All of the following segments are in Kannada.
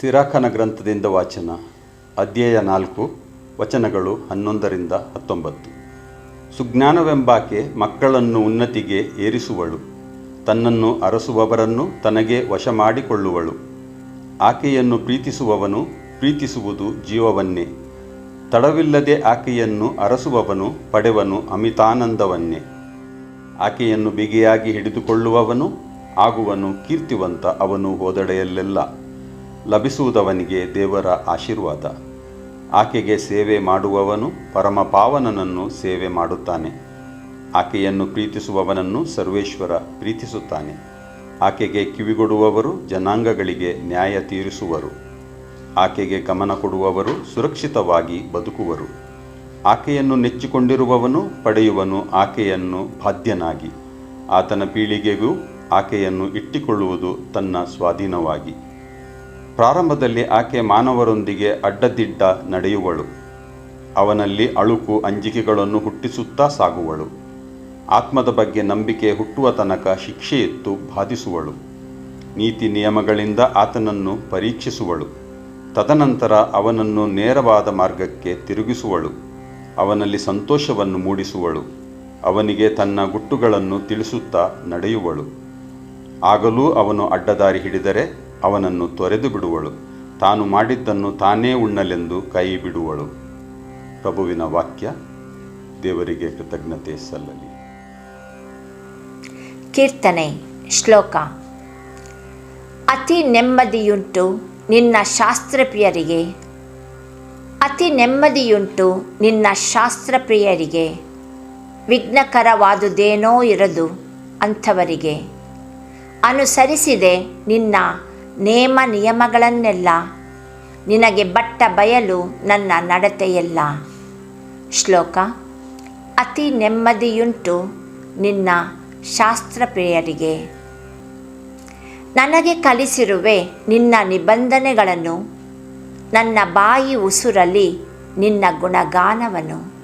ಸಿರಾಕನ ಗ್ರಂಥದಿಂದ ವಾಚನ, ಅಧ್ಯಾಯ ನಾಲ್ಕು, ವಚನಗಳು ಹನ್ನೊಂದರಿಂದ ಹತ್ತೊಂಬತ್ತು. ಸುಜ್ಞಾನವೆಂಬಾಕೆ ಮಕ್ಕಳನ್ನು ಉನ್ನತಿಗೆ ಏರಿಸುವಳು. ತನ್ನನ್ನು ಅರಸುವವರನ್ನು ತನಗೆ ವಶ ಮಾಡಿಕೊಳ್ಳುವಳು ಆಕೆಯನ್ನು ಪ್ರೀತಿಸುವವನು ಪ್ರೀತಿಸುವುದು ಜೀವವನ್ನೇ. ತಡವಿಲ್ಲದೆ ಆಕೆಯನ್ನು ಅರಸುವವನು ಪಡೆವನು ಅಮಿತಾನಂದವನ್ನೇ. ಆಕೆಯನ್ನು ಬಿಗಿಯಾಗಿ ಹಿಡಿದುಕೊಳ್ಳುವವನು, ಆಗುವನು ಕೀರ್ತಿವಂತ ಅವನು ಹೋದಡೆಯಲ್ಲೆಲ್ಲ. ಲಭಿಸುವುದವನಿಗೆ ದೇವರ ಆಶೀರ್ವಾದ. ಆಕೆಗೆ ಸೇವೆ ಮಾಡುವವನು ಪರಮ ಪಾವನನನ್ನು ಸೇವೆ ಮಾಡುತ್ತಾನೆ. ಆಕೆಯನ್ನು ಪ್ರೀತಿಸುವವನನ್ನು ಸರ್ವೇಶ್ವರ ಪ್ರೀತಿಸುತ್ತಾನೆ. ಆಕೆಗೆ ಕಿವಿಗೊಡುವವರು ಜನಾಂಗಗಳಿಗೆ ನ್ಯಾಯ ತೀರಿಸುವರು. ಆಕೆಗೆ ಗಮನ ಕೊಡುವವರು ಸುರಕ್ಷಿತವಾಗಿ ಬದುಕುವರು. ಆಕೆಯನ್ನು ನೆಚ್ಚಿಕೊಂಡಿರುವವನು ಪಡೆಯುವನು ಆಕೆಯನ್ನು ಬಾಧ್ಯನಾಗಿ. ಆತನ ಪೀಳಿಗೆಗೂ ಆಕೆಯನ್ನು ಇಟ್ಟಿಕೊಳ್ಳುವುದು ತನ್ನ ಸ್ವಾಧೀನವಾಗಿ. ಪ್ರಾರಂಭದಲ್ಲಿ ಆಕೆ ಮಾನವರೊಂದಿಗೆ ಅಡ್ಡದಿಡ್ಡ ನಡೆಯುವಳು. ಅವನಲ್ಲಿ ಅಳುಕು ಅಂಜಿಕೆಗಳನ್ನು ಹುಟ್ಟಿಸುತ್ತಾ ಸಾಗುವಳು. ಆತ್ಮದ ಬಗ್ಗೆ ನಂಬಿಕೆ ಹುಟ್ಟುವ ತನಕ ಶಿಕ್ಷೆಯಿತ್ತು ಬಾಧಿಸುವಳು. ನೀತಿ ನಿಯಮಗಳಿಂದ ಆತನನ್ನು ಪರೀಕ್ಷಿಸುವಳು. ತದನಂತರ ಅವನನ್ನು ನೇರವಾದ ಮಾರ್ಗಕ್ಕೆ ತಿರುಗಿಸುವಳು. ಅವನಲ್ಲಿ ಸಂತೋಷವನ್ನು ಮೂಡಿಸುವಳು. ಅವನಿಗೆ ತನ್ನ ಗುಟ್ಟುಗಳನ್ನು ತಿಳಿಸುತ್ತಾ ನಡೆಯುವಳು. ಆಗಲೂ ಅವನು ಅಡ್ಡದಾರಿ ಹಿಡಿದರೆ ಅವನನ್ನು ತೊರೆದು ಬಿಡುವಳು. ತಾನು ಮಾಡಿದ್ದನ್ನು ತಾನೇ ಉಣ್ಣಲೆಂದು ಕೈ ಬಿಡುವಳು. ಪ್ರಭುವಿನ ವಾಕ್ಯ, ದೇವರಿಗೆ ಕೃತಜ್ಞತೆ ಸಲ್ಲಲಿ. ಕೀರ್ತನೆ, ಶ್ಲೋಕ. ಅತಿ ನೆಮ್ಮದಿಯುಂಟು ನಿನ್ನ ಶಾಸ್ತ್ರಪ್ರಿಯರಿಗೆ. ಅತಿ ನೆಮ್ಮದಿಯುಂಟು ನಿನ್ನ ಶಾಸ್ತ್ರಪ್ರಿಯರಿಗೆ. ವಿಘ್ನಕರವಾದುದೇನೋ ಇರದು ಅಂಥವರಿಗೆ. ಅನುಸರಿಸಿದೆ ನಿನ್ನ ನೇಮ ನಿಯಮಗಳನ್ನೆಲ್ಲ ನಿನಗೆ ಬಟ್ಟ ಬಯಲು ನನ್ನ ನಡತೆಯೆಲ್ಲ. ಶ್ಲೋಕ, ಅತಿ ನೆಮ್ಮದಿಯುಂಟು ನಿನ್ನ ಶಾಸ್ತ್ರಪ್ರಿಯರಿಗೆ. ನನಗೆ ಕಲಿಸಿರುವೆ ನಿನ್ನ ನಿಬಂಧನೆಗಳನ್ನು. ನನ್ನ ಬಾಯಿ ಉಸುರಲಿ ನಿನ್ನ ಗುಣಗಾನವನ್ನು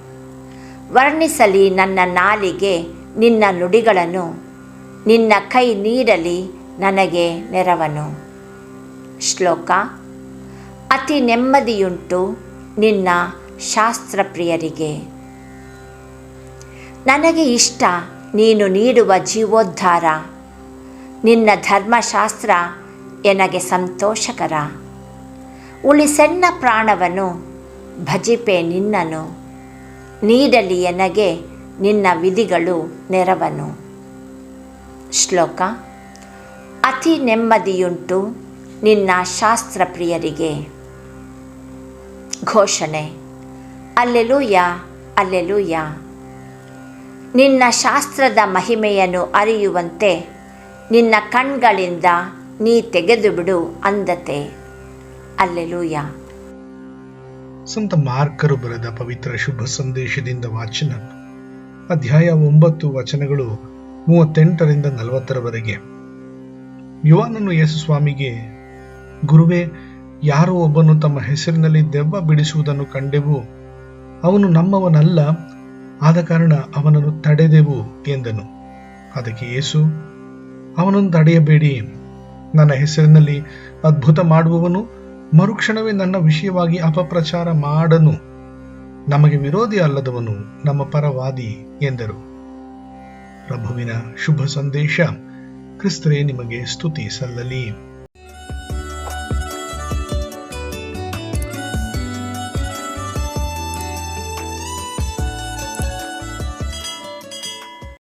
ವರ್ಣಿಸಲಿ ನನ್ನ ನಾಲಿಗೆ ನಿನ್ನ ನುಡಿಗಳನ್ನು. ನಿನ್ನ ಕೈ ನೀಡಲಿ ನನಗೆ ನೆರವನು. ಶ್ಲೋಕ. ಅತಿ ನೆಮ್ಮದಿಯುಂಟು ನಿನ್ನ ಶಾಸ್ತ್ರ ಪ್ರಿಯರಿಗೆ ನನಗೆ ಇಷ್ಟ ನೀನು ನೀಡುವ ಜೀವೋದ್ಧಾರ. ನಿನ್ನ ಧರ್ಮಶಾಸ್ತ್ರ ಎನಗೆ ಸಂತೋಷಕರ. ಉಳಿಸೆನ್ನ ಪ್ರಾಣವನ್ನು ಭಜಿಪೆ ನಿನ್ನನು. ನೀಡಲಿ ಎನಗೆ ನಿನ್ನ ವಿಧಿಗಳು ನೆರವನು. ಶ್ಲೋಕ. ಅತಿ ನೆಮ್ಮದಿಯುಂಟು ನಿನ್ನ ಶಾಸ್ತ್ರ ಪ್ರಿಯರಿಗೆ ಘೋಷಣೆ. ಅಲ್ಲೆಲೂಯ ಅಲ್ಲೆಲೂಯ. ನಿನ್ನ ಶಾಸ್ತ್ರದ ಮಹಿಮೆಯನ್ನು ಅರಿಯುವಂತೆ ನಿನ್ನ ಕಣ್ಗಳಿಂದ ನೀ ತೆಗೆದು ಬಿಡು ಅಂದತೆ. ಅಲ್ಲೆಲೂಯ. ಸಂತ ಮಾರ್ಕರು ಬರೆದ ಪವಿತ್ರ ಶುಭ ಸಂದೇಶದಿಂದ ವಾಚನ. ಅಧ್ಯಾಯ ಒಂಬತ್ತು ವಚನಗಳು ಮೂವತ್ತೆಂಟರಿಂದ ನಲವತ್ತರವರೆಗೆ. ಯೇಸು ಸ್ವಾಮಿಗೆ ಗುರುವೇ, ಯಾರೋ ಒಬ್ಬನು ತಮ್ಮ ಹೆಸರಿನಲ್ಲಿ ದೆವ್ವ ಬಿಡಿಸುವುದನ್ನು ಕಂಡೆವು. ಅವನು ನಮ್ಮವನಲ್ಲ ಆದ ಕಾರಣ ಅವನನ್ನು ತಡೆದೆವು ಎಂದನು. ಅದಕ್ಕೆ ಯೇಸು, ಅವನನ್ನು ತಡೆಯಬೇಡಿ. ನನ್ನ ಹೆಸರಿನಲ್ಲಿ ಅದ್ಭುತ ಮಾಡುವವನು ಮರುಕ್ಷಣವೇ ನನ್ನ ವಿಷಯವಾಗಿ ಅಪಪ್ರಚಾರ ಮಾಡನು. ನಮಗೆ ವಿರೋಧಿ ಅಲ್ಲದವನು ನಮ್ಮ ಪರವಾದಿ ಎಂದರು. ಪ್ರಭುವಿನ ಶುಭ ಸಂದೇಶ. ಕ್ರಿಸ್ತರೇ, ನಿಮಗೆ ಸ್ತುತಿ ಸಲ್ಲಲಿ.